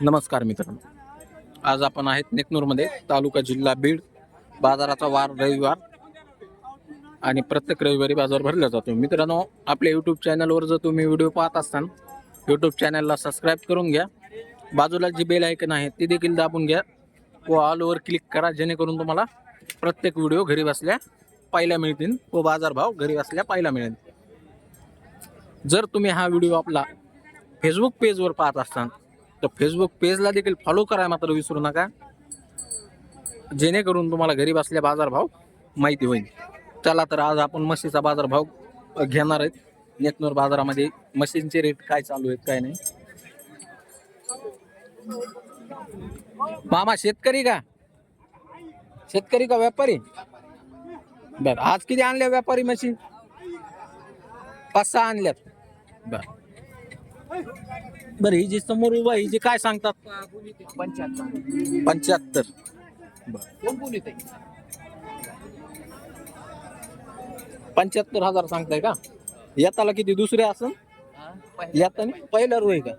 नमस्कार मित्रांनो. आज आपण आहेत नेकनूरमध्ये तालुका जिल्हा बीड. बाजाराचा वार रविवार आणि प्रत्येक रविवारी बाजार भरला जातो. मित्रांनो आपल्या यूट्यूब चॅनलवर जर तुम्ही व्हिडिओ पाहत असाल यूट्यूब चॅनलला सबस्क्राईब करून घ्या. बाजूला जी बेल ऐकन आहे ती देखील दाबून घ्या. व ऑलवर क्लिक करा जेणेकरून तुम्हाला प्रत्येक व्हिडिओ घरी बसल्या पाहायला मिळतील व बाजारभाव घरी बसल्या पाहायला मिळेल. जर तुम्ही हा व्हिडिओ आपला फेसबुक पेजवर पाहत असाल तर फेसबुक पेजला देखील फॉलो करा मात्र विसरू नका. जेणेकरून तुम्हाला घरी बसल्या बाजारभाव माहिती होईल. चला तर आज आपण म्हशीचा बाजारभाव घेणार आहेत. नेतनूर बाजारामध्ये म्हशींचे रेट काय चालू आहेत काय नाही. मामा शेतकरी का? शेतकरी का व्यापारी? बर आज किती आणल्या व्यापारी म्हशी? पाच सहा आणल्यात. बर. बर ही जी समोर उभा आहे, ही जी काय सांगतात? पंच्याहत्तर. पंच्याहत्तर कोण हजार सांगताय का? येताला किती? दुसरे असन? येताना? पहिला रो आहे का?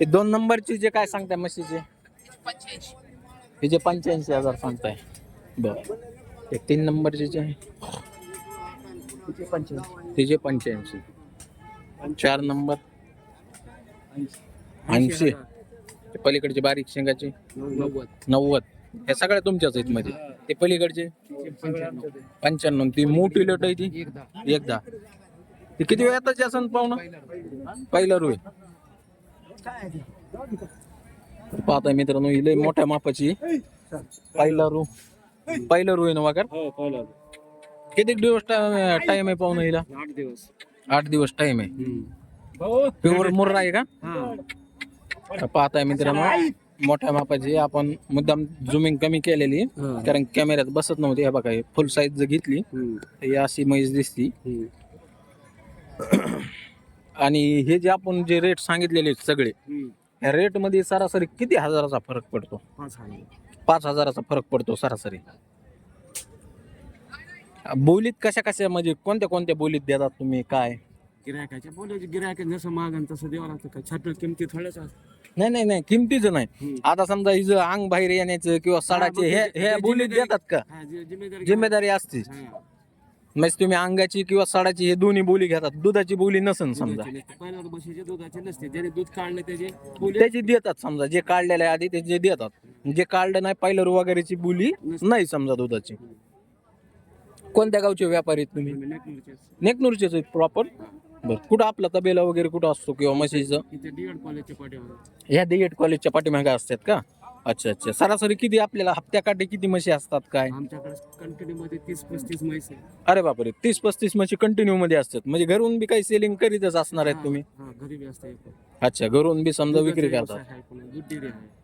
हे दोन नंबरची जे काय सांगताय म्हशीचे? पंच्याऐंशी हे जे पंच्याऐंशी हजार सांगताय. बर. हे तीन नंबरचे जे आहे. पंच्याऐंशी. तिचे पंच्याऐंशी. चार नंबर. ऐंशी. ते पलीकडचे बारीक शेंगाचे. नव्वद. नव्वद. हे सगळ्या तुमच्याच आहेत मध्ये. ते पलीकडचे? पंच्याण्णव. ती मोठी लोट आहे ती? एक दहा एकदा. ती किती वेळातच असन पाहुणं? पहिला रुई पाहता मित्रांनो ही लय मोठ्या मापाची. पहिला रू पहिला रू आहे ना वाकर हो पहिला किती दिवस टाइम आहे पाहुणं हिला? आठ दिवस. आठ दिवस टाइम आहे. प्युअर मुर्रा आहे का? हा. तर पाहताय मित्रांनो मोठ्या मापाची आपण मुद्दाम झुमिंग कमी केलेली. कारण कॅमेऱ्यात बसत नव्हती. हे बघा फुल साईज जर घेतली. तर ही अशी म्हैस दिसती. आणि हे जे आपण जे रेट सांगितलेले सगळे ह्या रेटमध्ये सरासरी किती हजाराचा फरक पडतो? पाच हजाराचा फरक पडतो सरासरी. बोलीत कशा कशा म्हणजे कोणत्या कोणत्या बोलीत देतात तुम्ही काय? गिरायकाच्या बोलायचे गिरायक जसं मागन तसं द्यावं लागतं छाट किमती थोड्याच असतात नाही नाही नाही किमतीचं नाही. आता समजा हिचं अंग बाहेर येण्याचं किंवा सडाचे हे हे बोलीत देतात का? हा जी- जिम्मेदारी जिम्मेदारी असते हा. म्हणजे तुम्ही अंगाची किंवा सडाची हे दोन्ही बोली घेतात दुधाची बोली नसन समजा. दुधाचे नसते. पहिल्यावर बसायचे दुधाचे नसते. ज्याने दूध काढले त्याचे बोली त्याची देतात समजा जे काढलेलं आधी ते जे देतात. जे काढलं नाही पहिलं वगैरेची बोली नाही समजा दुधाची. कोणत्या गावचे व्यापारी आहेत तुम्ही? नेकनूरचे. नेकनूरचेच आहेत प्रॉपर बर कुठं आपला तबेला वगैरे कुठं असतो किंवा म्हशीचं? ह्या डीएड कॉलेजच्या पाठीमागे असतात का? अच्छा अच्छा. सरासरी किती आपल्याला हप्त्याकाठी किती म्हशी असतात काय? अरे बापरे तीस पस्तीस म्हशी कंटिन्यू मध्ये असतात. म्हणजे घरून बी काही सेलिंग करीतच असणार आहेत तुम्ही? घरी बी असते. अच्छा घरून बी समजा विक्री करतात.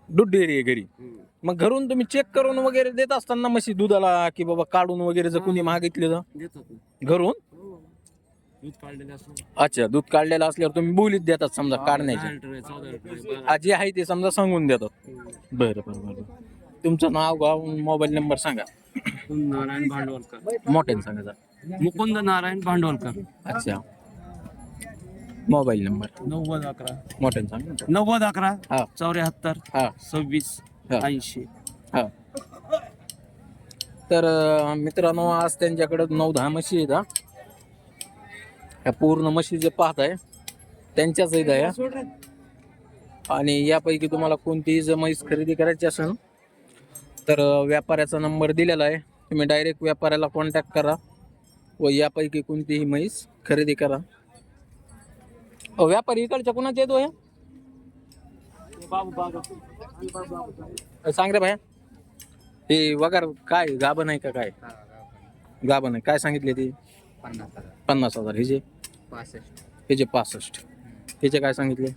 दूध डेअरी आहे. घरी. मग घरून तुम्ही चेक करून वगैरे देत असताना म्हशी दुधाला की बाबा काढून वगैरे जर कुणी मागितले तर? देतात ना घरून? हो. दूध काढलेलं असतं. अच्छा दूध काढलेलं असल्यावर तुम्ही बोलीत देतात समजा काढण्याचे. चौदा बारा. हा, जे आहे ते समजा सांगून देतात. हम्म. बरं बरं बरं तुमचं नाव गाव मोबाईल नंबर सांगा. मुकुंद नारायण भांडवलकर. मोठ्याने सांगा जरा. मुकुंद नारायण भांडवलकर. अच्छा. Mobile number. नव्वद अकरा. मोठ्याने सांगा नव्वद अकरा. हा. चौऱ्याहत्तर. हा. सव्वीस. हा. ऐंशी. हा. तर अं, मित्रांनो आज त्यांच्याकडे नऊ दहा म्हशी आहेत हा. ह्या पूर्ण म्हशी जे पाहताय त्यांच्याच आहेत ह्या आणि यापैकी तुम्हाला कोणतीही जर म्हैस खरेदी करायची असेल तर अं, व्यापाऱ्याचा नंबर दिलेला आहे. तुम्ही डायरेक्ट व्यापाऱ्याला कॉन्टॅक्ट करा व यापैकी कोणतीही म्हैस खरेदी करा. व्यापारी इकडच्या कुणाच्या येतो हे अ, सांग रे भाया. हे वगार काय गाभा नाही का काय? गाभा नाही काय सांगितले ते? पन्नास हजार. हिजे हिजे पासष्ट. हिचे काय सांगितले?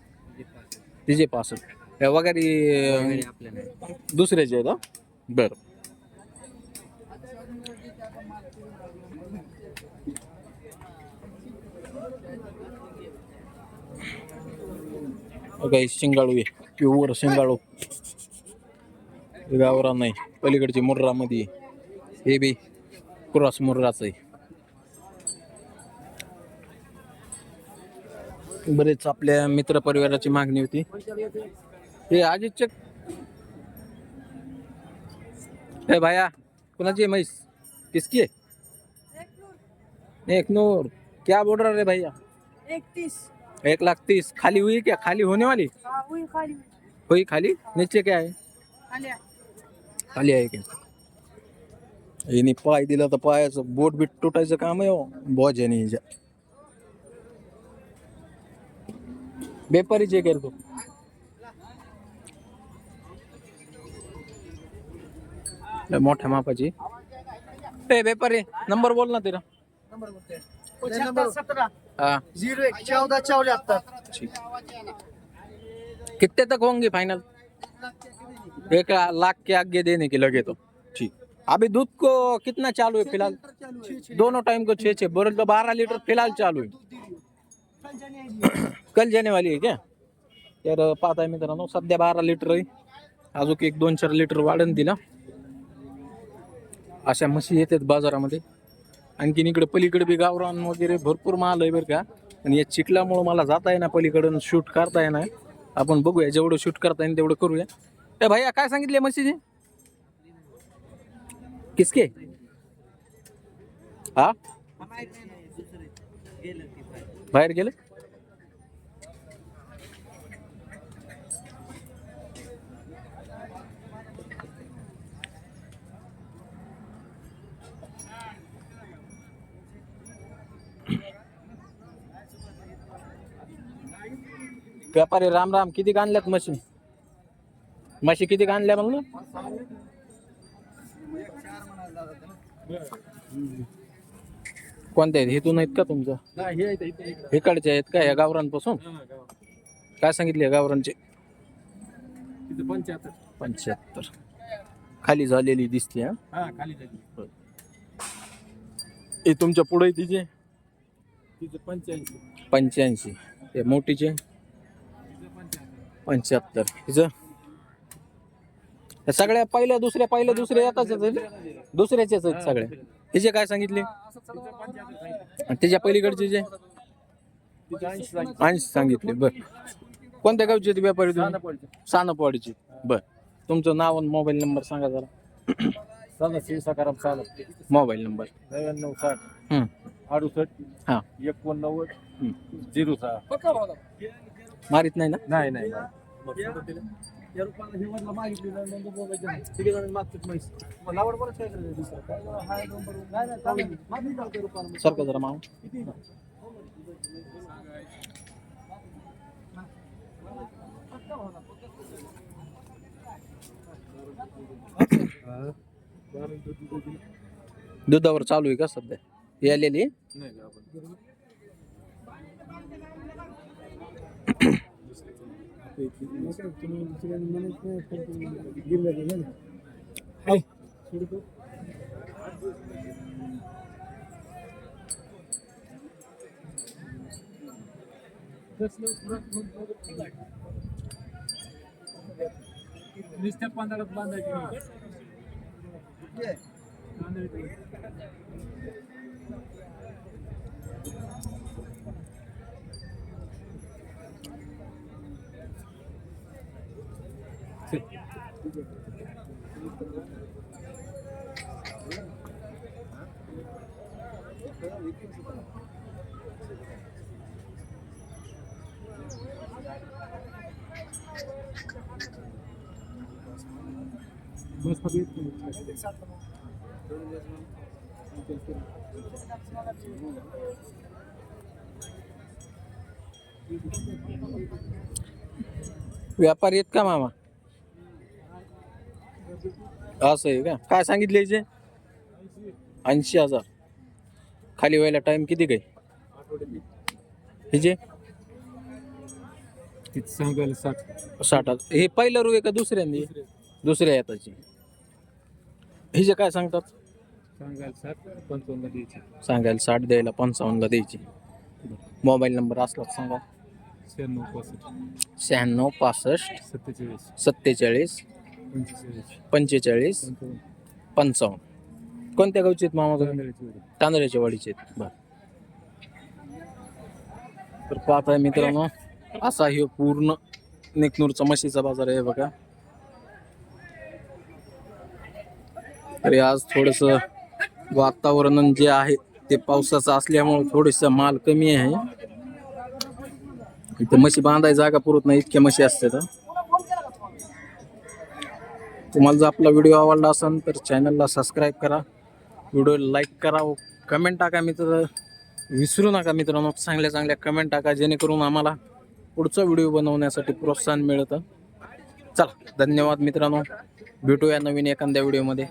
तिचे पासष्ट. वगैरे दुसऱ्याचे आहेत बर. बरं काही शिंगाळू आहे प्युअर शिंगाळू. गावरा नाही पलीकडची मुर्रामध्ये. हे बी क्रॉस मुर्राच आहे. बरेच आपल्या मित्र परिवाराची मागणी होती. हे अजितचे हे भाया कुणाची आहे म्हैस? किसकी है एक नूर क्या बोल रहा रे भैया? इकतीस एक लाख तीस. खाली हुई क्या? खाली होने वाली हाँ वही खाली. हुई खाली? नीचे क्या है खाली आहे. खाली आहे क्या? हिने पाय दिला तर पायाचं बोट बीट तुटायचं काम आहे हो. बॉज आहे हिच्या. बेपारीचे करतो लय मोठ्या मापाची. ए बेपारी नंबर बोल ना तेरा हाँ. एक ठीक. कितने तक होंगे फाइनल एक लाख के आगे देने के लगे तो. ठीक. अभी दूध को कितना चालू है फिलहाल? दोनों टाइम को छः छः. बोल तो बारह लीटर फिलहाल चालू है. कल जाने वाली आहे क्या? तर पाहताय मित्रांनो सध्या बारा लिटर आहे. अजून एक दोन चार लिटर वाढण दिला. अशा म्हशी येतात बाजारामध्ये. आणखीन इकडे पलीकडे बी गावरान वगैरे भरपूर माल आहे बरं का. आणि या चिखलामुळं मला जाता येणार पलीकडून शूट करता येणार आपण बघूया जेवढं शूट करता येईल तेवढं करूया. ए भैया काय सांगितले म्हशीचे किसके? हा? बाहेर गेलं? व्यापारी राम राम किती आणल्यात म्हशी? म्हशी किती आणल्या मग? कोणत्या आहेत? हेतून आहेत का तुमचं? इकडचे आहेत का या गावरांपासून काय सांगितले गावरांचे पंच्याहत्तर पंच्याहत्तर. खाली झालेली दिसते हा? हा खाली झाली हे तुमच्यापुढे तिचे? तिचं पंच्याऐंशी. पंच्याऐंशी. ते मोठीचे? पंच्याहत्तर. हिचं? या सगळ्या पहिल्या दुसऱ्या पहिल्या दुसऱ्या येताच दुसऱ्याच्याच आहेत सगळ्या हिचे काय सांगितले? तिचं आणि त्याच्या पलीकडचे जे? तिचं ऐंशी सांगितलं बर. कोणत्या गावचे आहेत व्यापारी तुम्ही? सानपडचं. सानपवाडीचे. बर. तुमचं नाव आणि मोबाईल नंबर सांगा जरा. सदाशिव सकाराम चालत मोबाईल नंबर. नव्याण्णव साठ. अडुसष्ट हा. एकोणनव्वद. झिरो सहा. मारित नाही ना? नाही नाही हे हा. सारखं जरा माव? दुधावर चालू आहे का सध्या? ही आलेली नाही का आपण? नुसत्या पांढऱ्यात बांधायची. व्यापारी आहेत का मामा? असं आहे का? काय सांगितले हिचे ऐंशी हजार. खाली व्हायला टाइम किती काय हिचे तिथं सांगायला साठ. साठ हजार. हे पहिलं रू आहे का दुसऱ्यांदी? दुसऱ्या येताची हिचे काय सांगतात? सांगायला साठ पंचावन्न द्यायची. सांगायला साठ द्यायला पंचावन्नला द्यायची. मोबाईल नंबर असला तर सांगा. शहाण्णव पासष्ट. शहाण्णव पासष्ट सत्तेचाळीस. सत्तेचाळीस पंचेचाळीस. पंचेचाळीस पंचावन्न. पंचावन्न कोणत्या गावचे आहेत मामा? तुम्ही तांदळाची वडी. तांदळाच्या वाडीचे आहेत. बरं. तर पाहताय मित्रांनो असा हे पूर्ण नेकनूरचा म्हशीचा बाजार आहे बघा. तरी आज थोडस वातावरण जे आहे ते पावसाचं असल्यामुळे थोडस माल कमी आहे. इथं म्हशी बांधाय जागा पुरत नाही इतक्या म्हशी असतात. तुम्हाला जर आपला व्हिडिओ आवडला असेल तर चॅनलला सबस्क्राईब करा. व्हिडिओ लाईक करा कमेंट टाका मित्र. विसरू नका मित्रांनो चांगल्या चांगल्या कमेंट टाका जेणेकरून आम्हाला पुढचा व्हिडिओ बनवण्यासाठी प्रोत्साहन मिळतं. चला धन्यवाद मित्रांनो. भेटूया नवीन एखाद्या व्हिडिओमध्ये.